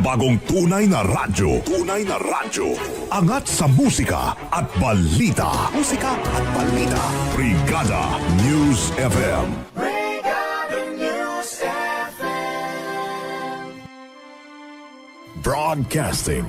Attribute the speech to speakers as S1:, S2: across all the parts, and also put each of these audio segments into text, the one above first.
S1: Makabagong tunay na radyo. Tunay na radyo. Angat sa musika at balita. Musika at balita. Brigada News FM. Broadcasting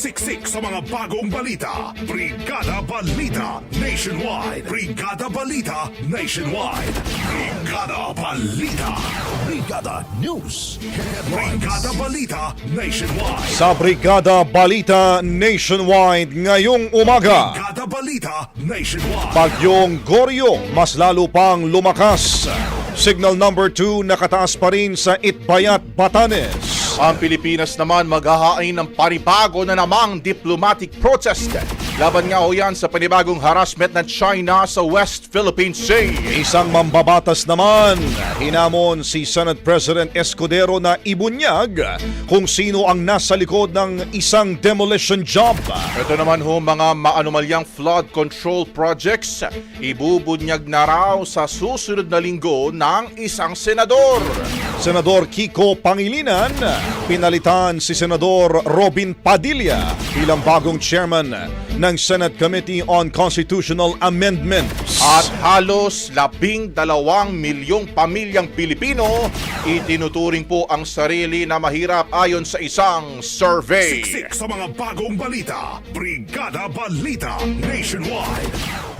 S1: Siksik sa mga bagong balita. Brigada Balita Nationwide. Brigada Balita Nationwide. Brigada Balita. Brigada News. Brigada Balita Nationwide.
S2: Sa Brigada Balita Nationwide ngayong umaga.
S1: Brigada Balita Nationwide.
S2: Bagyong Goryo mas lalo pang lumakas. Signal number 2 nakataas pa rin sa Itbayat, Batanes.
S3: Ang Pilipinas naman maghahain ng panibago na namang diplomatic protest. Laban nga ho yan sa panibagong harassment ng China sa West Philippine Sea.
S2: Isang mambabatas naman, hinamon si Senate President Escudero na ibunyag kung sino ang nasa likod ng isang demolition job.
S3: Ito naman ho mga maanumalyang flood control projects, ibubunyag na raw sa susunod na linggo ng isang senador.
S2: Senador Kiko Pangilinan, pinalitan si Senador Robin Padilla bilang bagong chairman ng Senate Committee on Constitutional Amendments.
S3: At halos labing dalawang milyong pamilyang Pilipino itinuturing po ang sarili na mahirap ayon sa isang survey.
S1: Siksik sa mga bagong balita. Brigada Balita Nationwide.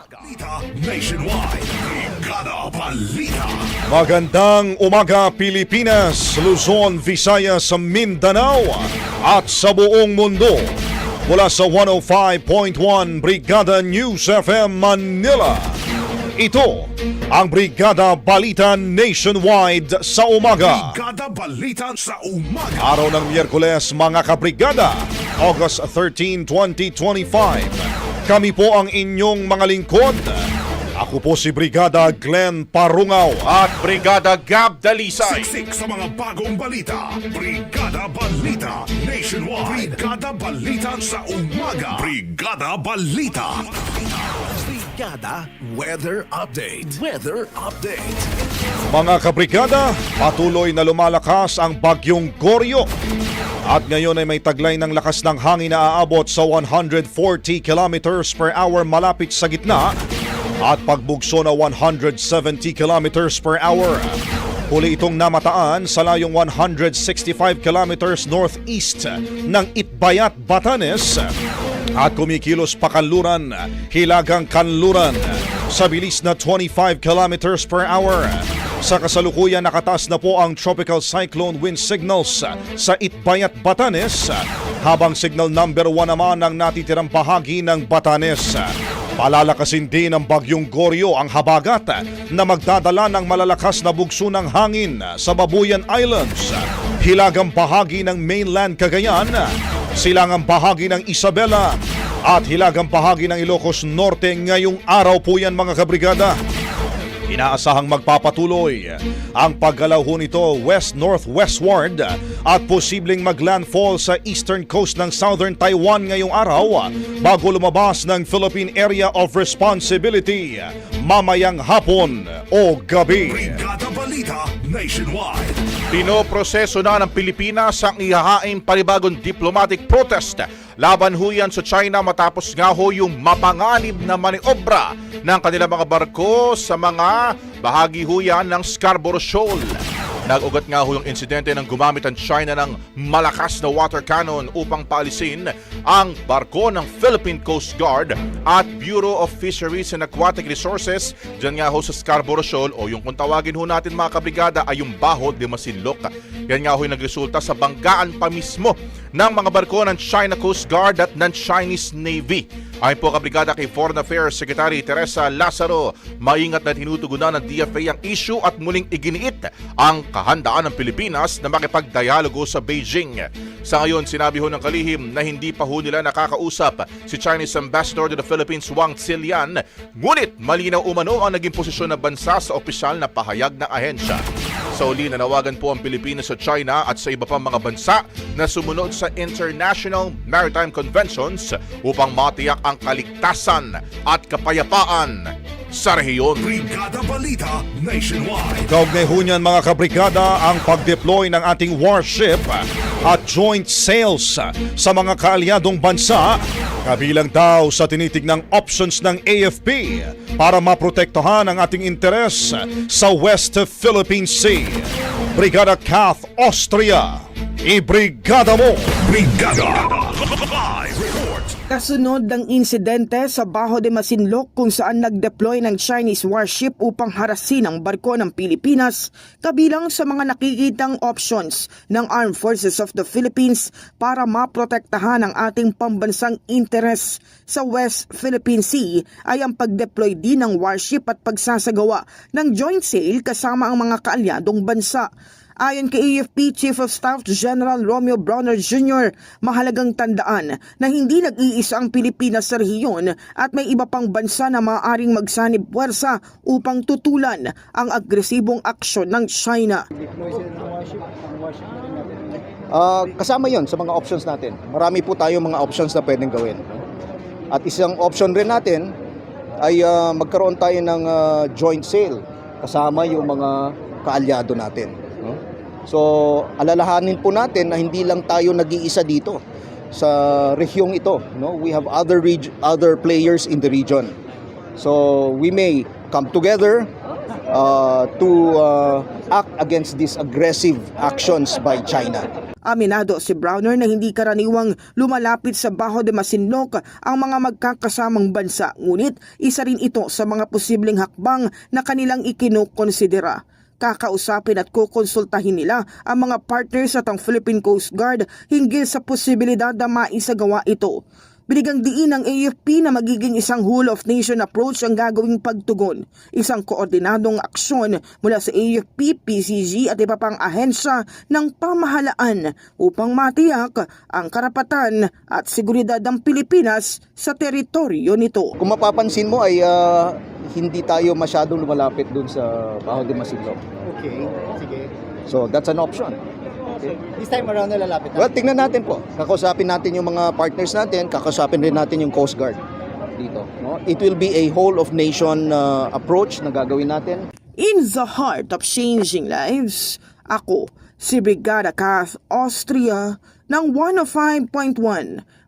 S1: Nationwide. Brigada Balita.
S2: Magandang umaga Pilipinas, Luzon, Visayas, Mindanao at sa buong mundo. Mula sa 105.1 Brigada News FM Manila. Ito ang Brigada Balita Nationwide sa umaga.
S1: Brigada Balita sa umaga.
S2: Araw ng Miyerkules mga kabrigada, August 13, 2025. Kami po ang inyong mga lingkod. Ako po si Brigada Glenn Parungaw
S3: At Brigada Gab Dalisay.
S1: Siksik sa mga bagong balita. Brigada Balita Nationwide. Brigada Balita sa umaga. Brigada Balita. Brigada Weather Update. Weather Update.
S2: Mga kabrigada, patuloy na lumalakas ang bagyong Goryo. At ngayon ay may taglay ng lakas ng hangin na aabot sa 140 kilometers per hour malapit sa gitna at pagbugso na 170 kilometers per hour. Huli itong namataan sa layong 165 kilometers northeast ng Itbayat, Batanes At kumikilos pa kanluran, hilagang kanluran sa bilis na 25 kilometers per hour. Sa kasalukuyan nakataas na po ang tropical cyclone wind signals sa Itbayat, Batanes habang signal number 1 naman ang natitirang bahagi ng Batanes. Palalakasin din ng bagyong Goryo ang habagat na magdadala ng malalakas na bugso ng hangin sa Babuyan Islands, hilagang bahagi ng mainland Cagayan, silangang bahagi ng Isabela at hilagang bahagi ng Ilocos Norte ngayong araw po yan mga kabrigada. Inaasahang magpapatuloy ang paggalaw ho nito west-northwestward at posibleng maglandfall sa eastern coast ng southern Taiwan ngayong araw bago lumabas ng Philippine Area of Responsibility mamayang hapon o gabi.
S1: Brigada Balita Nationwide.
S3: Pinoproseso na ng Pilipinas ang ihahain panibagong diplomatic protest laban ho yan sa China matapos nga ho yung mapanganib na maniobra ng kanilang mga barko sa mga bahagi ho yan ng Scarborough Shoal. Nag-ugat nga ho yung insidente ng gumamit ang China ng malakas na water cannon upang paalisin ang barko ng Philippine Coast Guard at Bureau of Fisheries and Aquatic Resources dyan nga ho sa Scarborough Shoal o yung kung tawagin ho natin mga kabrigada ay yung Baho de Masinloc. Yan nga ho yung nagresulta sa banggaan pa mismo ng mga barko ng China Coast Guard at ng Chinese Navy. Ayon po kabrigada kay Foreign Affairs Secretary Teresa Lazaro, maingat na tinutugunan ng DFA ang issue at muling iginiit ang kahandaan ng Pilipinas na makipagdialogo sa Beijing. Sa ngayon, sinabi ho ng kalihim na hindi pa ho nila nakakausap si Chinese Ambassador to the Philippines Wang Zilian, ngunit malinaw umano ang naging posisyon ng bansa sa opisyal na pahayag ng ahensya. Sa uli, nanawagan po ang Pilipinas sa China at sa iba pang mga bansa na sumunod sa International Maritime Conventions upang matiyak ang kaligtasan at kapayapaan sa rehiyon.
S1: Brigada Balita Nationwide.
S2: Kaugnay ho niyan mga kabrigada ang pag-deploy ng ating warship at joint sales sa mga kaalyadong bansa kabilang daw sa tinitignang options ng AFP para maprotektahan ang ating interes sa West Philippine Sea. Brigada Kath Austria, ibrigada mo!
S1: Brigada. Live.
S4: Kasunod ng insidente sa Baho de Masinloc kung saan nag-deploy ng Chinese warship upang harasin ang barko ng Pilipinas kabilang sa mga nakikitang options ng Armed Forces of the Philippines para maprotektahan ang ating pambansang interes sa West Philippine Sea ay ang pag-deploy din ng warship at pagsasagawa ng joint sale kasama ang mga kaalyadong bansa. Ayon kay AFP Chief of Staff General Romeo Browner Jr., mahalagang tandaan na hindi nag-iisa ang Pilipinas sa rehiyon at may iba pang bansa na maaaring magsanib puwersa upang tutulan ang agresibong aksyon ng China.
S5: Ah, kasama yon sa mga options natin. Marami po tayo mga options na pwedeng gawin. At isang option rin natin ay ah, magkaroon tayo ng ah, joint sale kasama yung mga kaalyado natin. So, alalahanin po natin na hindi lang tayo nag-iisa dito sa rehyong ito. No? We have other reg- other players in the region. So, we may come together uh, to uh, act against these aggressive actions by China.
S4: Aminado si Browner na hindi karaniwang lumalapit sa Baho de Masinloc ang mga magkakasamang bansa ngunit isa rin ito sa mga posibleng hakbang na kanilang ikinukonsidera. Kakausapin at kukonsultahin nila ang mga partners at ang Philippine Coast Guard hinggil sa posibilidad na maisagawa ito. Binigang diin ng AFP na magiging isang whole of nation approach ang gagawing pagtugon, isang koordinadong aksyon mula sa AFP, PCG at iba pang ahensya ng pamahalaan upang matiyak ang karapatan at seguridad ng Pilipinas sa teritoryo nito.
S5: Kung mapapansin mo ay ah, hindi tayo masyadong lumalapit dun sa Baho de Masinloc.
S6: Okay, sige.
S5: So that's an option.
S6: This time around na lalapit na.
S5: Well, tingnan natin po. Kakausapin natin yung mga partners natin, kakausapin rin natin yung Coast Guard dito. No? It will be a whole of nation ah, approach na gagawin natin.
S4: In the heart of changing lives, ako si Brigada Kath Austria ng 105.1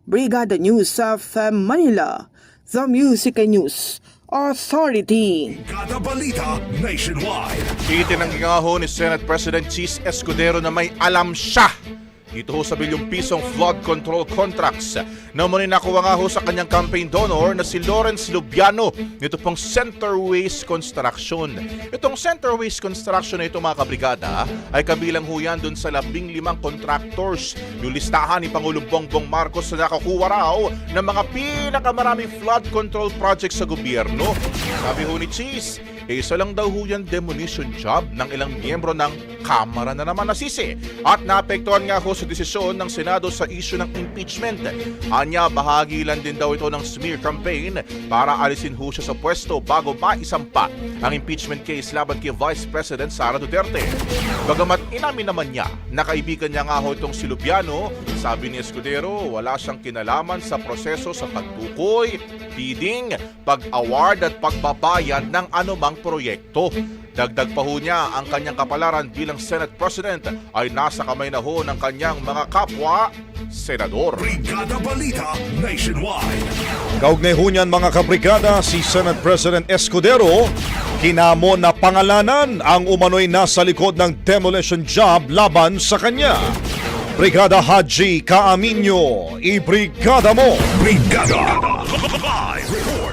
S4: Brigada News of Manila, The Music and News Authority.
S1: Brigada Balita Nationwide.
S3: Itinanggi nga ho ni Senate President Cheese Escudero na may alam siya dito ho sa bilyong pisong flood control contracts na muna nakuha nga ho sa kanyang campaign donor na si Lawrence Lubiano nito pong Centerways Construction. Itong Centerways Construction na ito mga kabrigada ay kabilang ho yan dun sa labing limang contractors yung listahan ni Pangulong Bongbong Marcos na nakakuha raw ng mga pinakamaraming flood control projects sa gobyerno. Sabi ho ni Cheese, eh, isa lang daw ho yan demolition job ng ilang miyembro ng Kamara na naman nasisi at naapektuhan nga ho sa desisyon ng Senado sa issue ng impeachment. Anya, bahagi lang din daw ito ng smear campaign para alisin ho siya sa pwesto bago maisampa ang impeachment case laban kay Vice President Sara Duterte. Bagamat inamin naman niya na kaibigan niya nga ho itong si Lubiano, sabi ni Escudero wala siyang kinalaman sa proseso sa pagtukoy, bidding, pag-award at pagbabayad ng anumang proyekto. Dagdag pa ho niya ang kanyang kapalaran bilang Senate President ay nasa kamay na ho ng kanyang mga kapwa, senador.
S1: Brigada Balita Nationwide.
S2: Kaugnay ho niyan mga kabrigada, si Senate President Escudero, kinamo na pangalanan ang umano'y nasa likod ng demolition job laban sa kanya. Brigada Haji Kaaminyo, ibrigada mo!
S1: Brigada Live Report.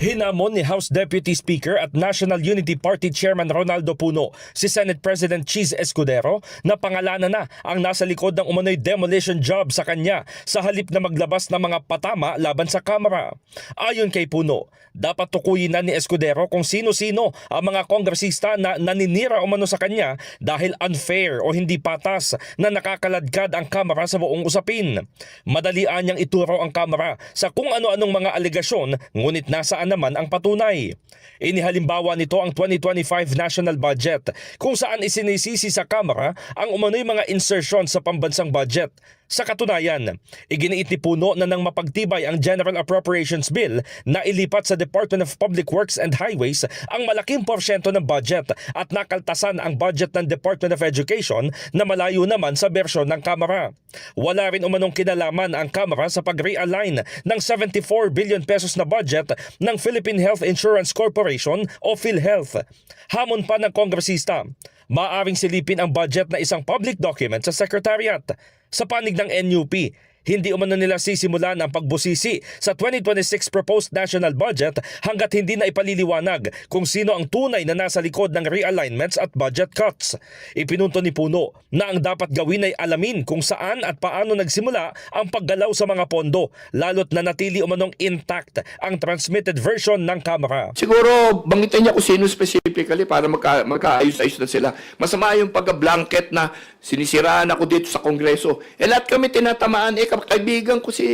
S7: Hinamon ni House Deputy Speaker at National Unity Party Chairman Ronaldo Puno si Senate President Cheese Escudero na pangalanan na ang nasa likod ng umano'y demolition job sa kanya sa halip na maglabas ng mga patama laban sa Kamara. Ayon kay Puno, dapat tukuyin na ni Escudero kung sino-sino ang mga kongresista na naninira umano sa kanya dahil unfair o hindi patas na nakakaladkad ang Kamara sa buong usapin. Madalian niyang ituro ang Kamara sa kung ano-anong mga alegasyon ngunit nasaan naman ang patunay. Inihalimbawa nito ang 2025 national budget kung saan isinisisi sa Kamara ang umano'y mga insertion sa pambansang budget. Sa katunayan, iginiit ni Puno na nang mapagtibay ang General Appropriations Bill na ilipat sa Department of Public Works and Highways ang malaking porsyento ng budget at nakaltasan ang budget ng Department of Education na malayo naman sa bersyon ng Kamara. Wala rin umanong kinalaman ang Kamara sa pag-realign ng 74 billion pesos na budget ng Philippine Health Insurance Corporation o PhilHealth. Hamon pa ng kongresista, maaring silipin ang budget na isang public document sa Secretariat. Sa panig ng NUP, hindi umano nila sisimulan ang pagbusisi sa 2026 proposed national budget hanggat hindi na ipaliliwanag kung sino ang tunay na nasa likod ng realignments at budget cuts. Ipinunto ni Puno na ang dapat gawin ay alamin kung saan at paano nagsimula ang paggalaw sa mga pondo lalo't na natili umanong intact ang transmitted version ng Kamara.
S8: Siguro, banggitin niya kung sino specifically para magka, magkaayos-ayos na sila. Masama yung pagka-blanket na sinisiraan ako dito sa Kongreso. Eh, lahat kami tinatamaan. Eh, kaibigan ko si,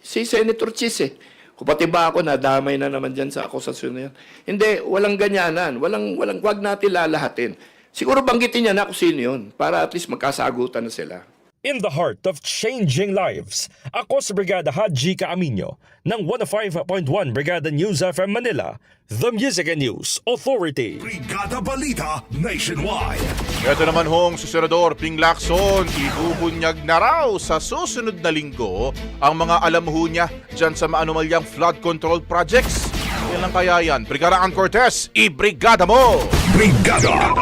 S8: si Senator Chis eh. Kung pati ba ako, nadamay na naman dyan sa akusasyon na yan. Hindi, walang ganyanan. Walang, walang, wag natin lalahatin. Siguro banggitin niya na kung sino yun para at least magkasagutan na sila.
S7: In the heart of changing lives, ako si Brigada Haji Kaaminyo ng 105.1 Brigada News FM Manila, The Music and News Authority.
S1: Brigada Balita Nationwide.
S3: Ito naman hong si Senador Ping Lacson, ibubunyag na raw sa susunod na linggo ang mga alam ho niya dyan sa maanumalyang flood control projects. Yan lang kaya yan. Brigada Ann Cortez, i-brigada mo!
S1: Brigada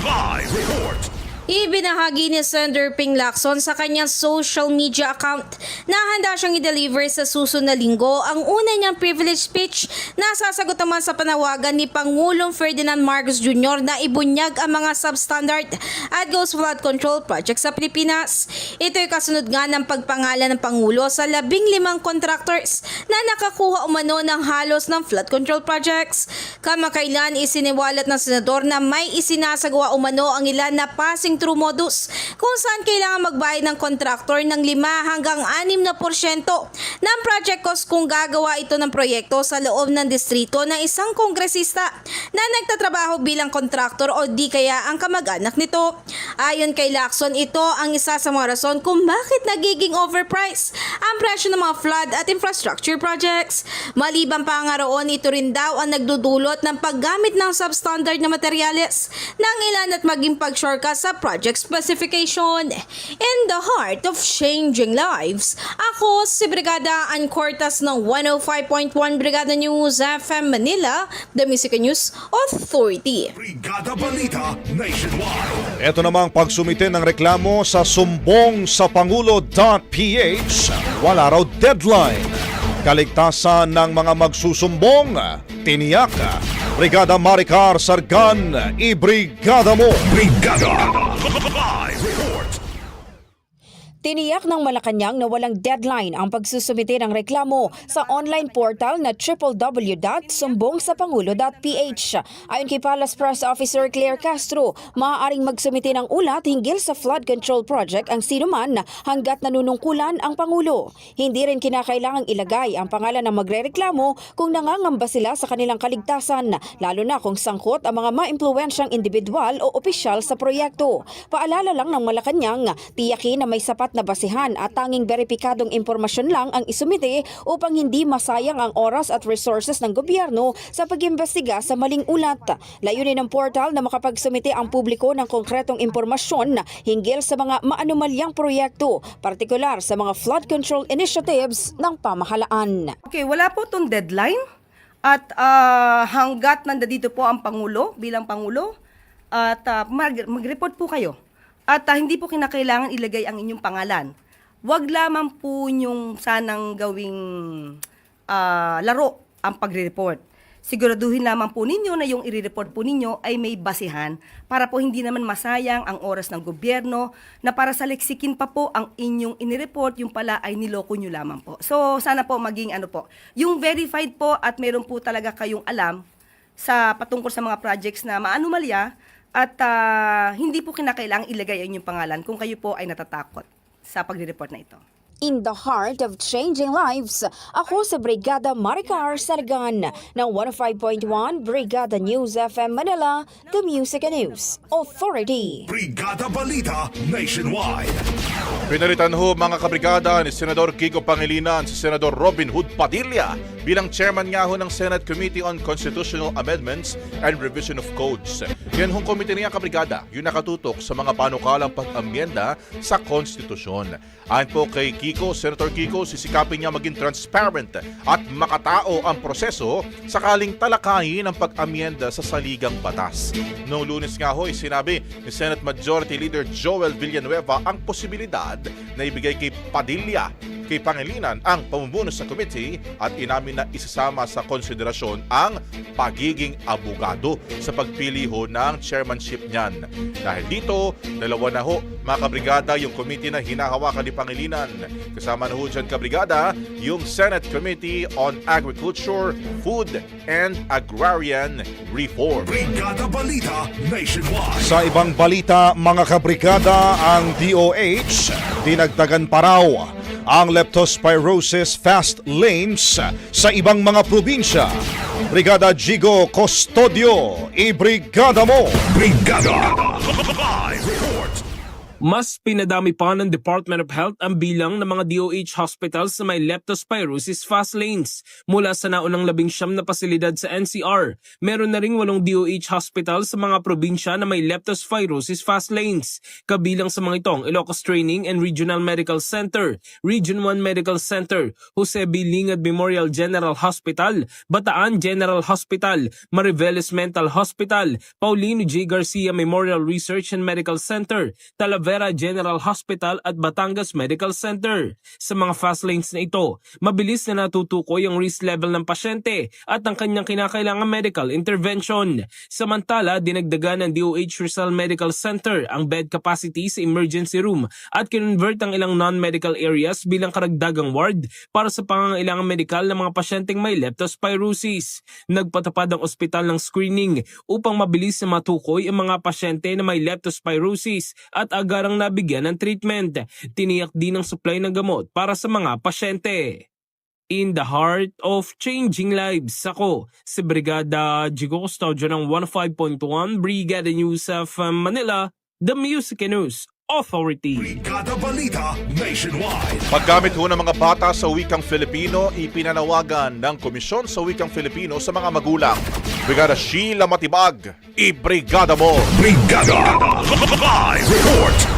S1: Live Report.
S9: Ibinahagi ni Senator Ping Lacson sa kanyang social media account na handa siyang i-deliver sa susunod na linggo ang una niyang privilege speech na sasagot naman sa panawagan ni Pangulong Ferdinand Marcos Jr. na ibunyag ang mga substandard at ghost flood control project sa Pilipinas. Ito ay kasunod nga ng pagpangalan ng Pangulo sa labing limang contractors na nakakuha umano ng halos ng flood control projects. Kamakailan isiniwalat ng senador na may isinasagawa umano ang ilan na passing through modus kung saan kailangan magbayad ng kontraktor ng 5 hanggang 6 na porsyento ng project cost kung gagawa ito ng proyekto sa loob ng distrito ng isang kongresista na nagtatrabaho bilang kontraktor o di kaya ang kamag-anak nito. Ayon kay Lacson, ito ang isa sa mga rason kung bakit nagiging overpriced ang presyo ng mga flood at infrastructure projects. Maliban pa nga roon, ito rin daw ang nagdudulot ng paggamit ng substandard na materyales ng ilan at maging pag-shortcut sa project specification. In the heart of changing lives, ako si Brigada Ann Cortas ng 105.1 Brigada News FM Manila, the Music News Authority.
S1: Brigada Balita Nationwide.
S2: Ito namang pagsumite ng reklamo sa sumbong sa Pangulo.ph, wala raw deadline. Kaligtasan ng mga magsusumbong, tiniyak. Brigada Maricar Sargan, ibrigada mo!
S1: Brigada Live.
S10: Tiniyak ng Malacanang na walang deadline ang pagsusumite ng reklamo sa online portal na www.sumbongsapangulo.ph. Ayon kay Palace Press Officer Claire Castro, maaaring magsumite ng ulat hinggil sa flood control project ang sinuman hanggat nanunungkulan ang Pangulo. Hindi rin kinakailangang ilagay ang pangalan ng magrereklamo kung nangangamba sila sa kanilang kaligtasan, lalo na kung sangkot ang mga maimpluwensyang individual o opisyal sa proyekto. Paalala lang ng Malacanang, tiyakin na may sapat na basihan at tanging beripikadong impormasyon lang ang isumite upang hindi masayang ang oras at resources ng gobyerno sa pag-imbestiga sa maling ulat. Layunin ng portal na makapagsumite ang publiko ng konkretong impormasyon hinggil sa mga maanumalyang proyekto, partikular sa mga flood control initiatives ng pamahalaan.
S11: Okay, wala po tong deadline. At ah, hanggat nandito po ang Pangulo, bilang Pangulo, at ah, mag- mag-report po kayo. At ah, hindi po kinakailangan ilagay ang inyong pangalan. Huwag lamang po yung sanang gawing ah, laro ang pagre-report. Siguraduhin lamang po ninyo na yung i-report po ninyo ay may basihan para po hindi naman masayang ang oras ng gobyerno na para sa leksikin pa po ang inyong inireport, yung pala ay niloko nyo lamang po. So sana po maging ano po, yung verified po at meron po talaga kayong alam sa patungkol sa mga projects na maanumalya at ah, hindi po kinakailangang ilagay ang inyong pangalan kung kayo po ay natatakot sa pagre-report na ito.
S10: In the heart of changing lives, ako sa Brigada Maricar Sargan ng 105.1 Brigada News FM Manila, The Music and News Authority.
S1: Brigada Balita Nationwide.
S3: Pinalitan ho mga kabrigada ni Senador Kiko Pangilinan si Senador Robin Hood Padilla bilang chairman nga ho ng Senate Committee on Constitutional Amendments and Revision of Codes. Yan hong komite niya kabrigada, yung nakatutok sa mga panukalang pag-amyenda sa konstitusyon. Ayon po kay Kiko, Senator Kiko, sisikapin niya maging transparent at makatao ang proseso sakaling talakayin ang pag-amyenda sa saligang batas. Noong lunes nga ho, sinabi ni Senate Majority Leader Joel Villanueva ang posibilidad na ibigay kay Padilla kay Pangilinan ang pamumuno sa committee at inamin na isasama sa konsiderasyon ang pagiging abogado sa pagpili ho ng chairmanship niyan. Dahil dito, dalawa na ho mga kabrigada yung committee na hinahawakan ni Pangilinan. Kasama na ho dyan kabrigada yung Senate Committee on Agriculture, Food and Agrarian Reform.
S1: Brigada Balita Nationwide.
S2: Sa ibang balita, mga kabrigada, ang DOH dinagdagan pa raw ang leptospirosis fast lanes sa ibang mga probinsya. Brigada Jigo Custodio, ibrigada mo!
S1: Brigada.
S12: Mas pinadami pa ng Department of Health ang bilang ng mga DOH hospitals na may leptospirosis fast lanes. Mula sa naunang labing siyam na pasilidad sa NCR, meron na ring walong DOH hospitals sa mga probinsya na may leptospirosis fast lanes. Kabilang sa mga itong Ilocos Training and Regional Medical Center, Region 1 Medical Center, Jose B. Lingad Memorial General Hospital, Bataan General Hospital, Mariveles Mental Hospital, Paulino J. Garcia Memorial Research and Medical Center, Talavera General Hospital at Batangas Medical Center. Sa mga fast lanes na ito, mabilis na natutukoy ang risk level ng pasyente at ang kanyang kinakailangan medical intervention. Samantala, dinagdagan ng DOH Rizal Medical Center ang bed capacity sa emergency room at kinonvert ang ilang non-medical areas bilang karagdagang ward para sa pangangailangan medikal ng mga pasyenteng may leptospirosis. Nagpatapad ang ospital ng screening upang mabilis na matukoy ang mga pasyente na may leptospirosis at agarang nabigyan ng treatment. Tiniyak din ang supply ng gamot para sa mga pasyente. In the heart of changing lives, ako si Brigada Jigo Custodio ng 15.1 Brigada News of Manila, The Music News Authority.
S1: Brigada Balita Nationwide.
S3: Paggamit ho ng mga bata sa wikang Filipino, ipinanawagan ng Komisyon sa Wikang Filipino sa mga magulang. Brigada Sheila Matibag, ibrigada mo!
S1: Brigada Live Report.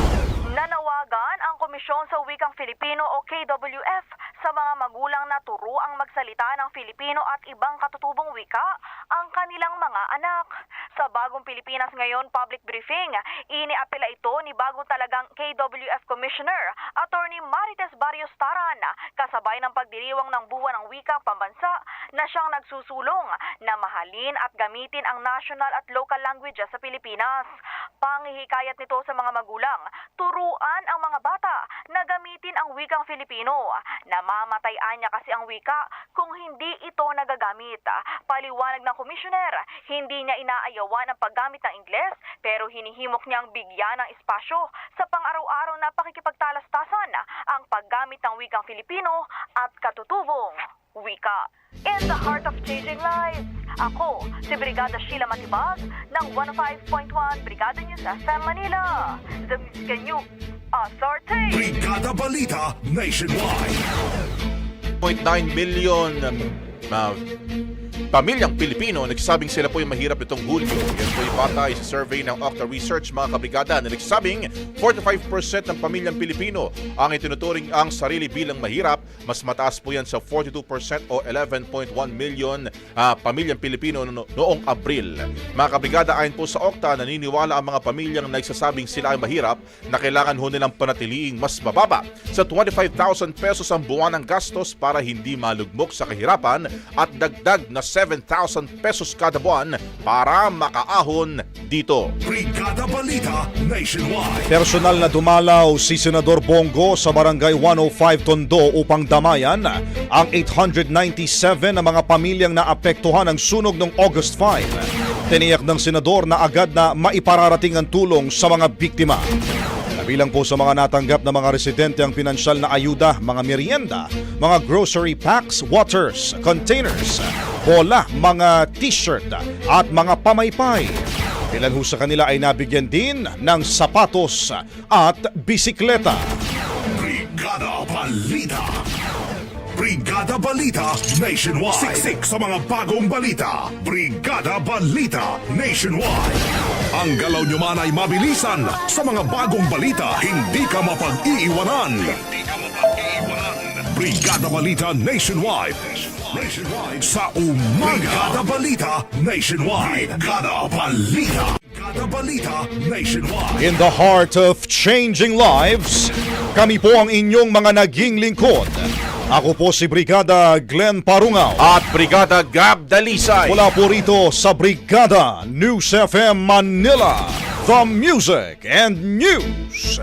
S13: Komisyon sa Wikang Filipino o KWF sa mga magulang na turuang magsalita ng Filipino at ibang katutubong wika ang kanilang mga anak. Sa Bagong Pilipinas Ngayon public briefing, iniapela ito ni bago talagang KWF Commissioner, Attorney Marites Barrios Taran, kasabay ng pagdiriwang ng Buwan ng Wika Pambansa na siyang nagsusulong na mahalin at gamitin ang national at local languages sa Pilipinas. Pangihikayat nito sa mga magulang, turuan ang mga bata na gamitin ang wikang Filipino. Namamatay niya kasi ang wika kung hindi ito nagagamit. Paliwanag ng komisyoner, hindi niya inaayawan ang paggamit ng Ingles pero hinihimok niyang bigyan ng espasyo sa pang-araw-araw na pakikipagtalastasan ang paggamit ng wikang Filipino at katutubong wika. In the heart of changing lives, ako si Brigada Sheila Matibag ng 105.1 Brigada News FM Manila. The Music News Authority.
S1: Brigada Balita Nationwide.
S3: 0.9 million um, na pamilyang Pilipino nagsasabing sila po yung mahirap itong Hulyo. Yan po yung batay sa survey ng Octa Research mga kabrigada na nagsasabing 45% ng pamilyang Pilipino ang itinuturing ang sarili bilang mahirap. Mas mataas po yan sa 42% o 11.1 million ah, pamilyang Pilipino no- noong Abril. Mga kabrigada ayon po sa Octa, naniniwala ang mga pamilyang nagsasabing sila ay mahirap na kailangan ho nilang panatiliing mas mababa sa 25,000 pesos ang buwan ng gastos para hindi malugmok sa kahirapan at dagdag na 7,000 pesos kada buwan para makaahon dito.
S1: Brigada Balita Nationwide.
S2: Personal na dumalaw si Senador Bongo sa Barangay 105 Tondo upang damayan ang 897 na mga pamilyang naapektuhan ng sunog noong August 5. Tiniyak ng senador na agad na maipararating ang tulong sa mga biktima. Kabilang po sa mga natanggap na mga residente ang pinansyal na ayuda, mga merienda, mga grocery packs, waters, containers, bola, mga t-shirt at mga pamaypay. Ilan ho sa kanila ay nabigyan din ng sapatos at bisikleta.
S1: Brigada Balita. Brigada Balita Nationwide. Siksik sa mga bagong balita. Brigada Balita Nationwide. Ang galaw nyo man ay mabilisan sa mga bagong balita. Hindi ka mapag-iiwanan. Brigada Balita Nationwide. Nationwide sa umaga. Brigada Balita Nationwide. Brigada Balita. Brigada Balita Nationwide.
S2: In the heart of changing lives, kami po ang inyong mga naging lingkod. Ako po si Brigada Glenn Parungaw.
S3: At Brigada Gab Dalisay.
S2: Mula po rito sa Brigada News FM Manila, the Music and News